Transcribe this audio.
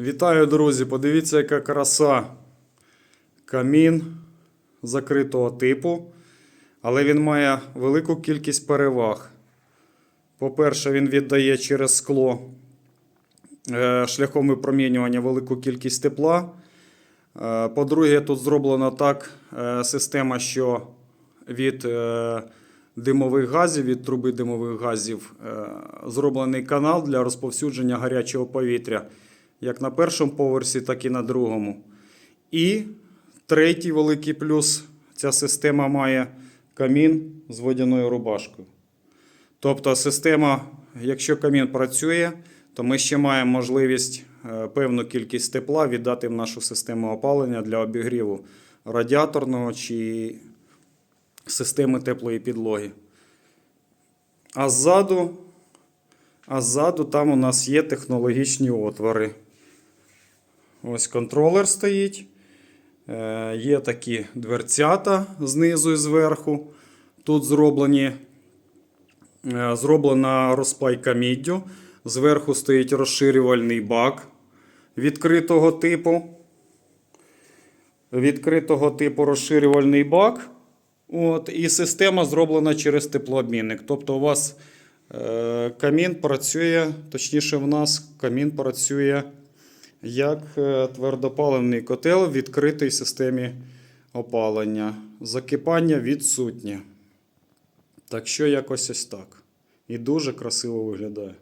Вітаю, друзі! Подивіться, яка краса. Камін закритого типу, але він має велику кількість переваг. По-перше, він віддає через скло е, шляхом випромінювання велику кількість тепла. Е, По-друге, тут зроблена так е, система, що від димових газів, від труби димових газів зроблений канал для розповсюдження гарячого повітря як на першому поверсі, так і на другому. І третій великий плюс ця система має камін з водяною рубашкою. Тобто, система, якщо камін працює, то ми ще маємо можливість е, певну кількість тепла віддати в нашу систему опалення для обігріву радіаторного чи системи теплої підлоги. А ззаду, а ззаду там у нас є технологічні отвори. Ось контролер стоїть. Е, Є такі дверцята знизу і зверху. Тут зроблені, е, зроблена розпайка міддю. Зверху стоїть розширювальний бак відкритого типу. Відкритого типу розширювальний бак. От, і система зроблена через теплообмінник. Тобто у вас е, камін працює, точніше, в нас камін працює як е, твердопаливний котел в відкритій системі опалення. Закипання відсутнє. Так що якось ось так. І дуже красиво виглядає.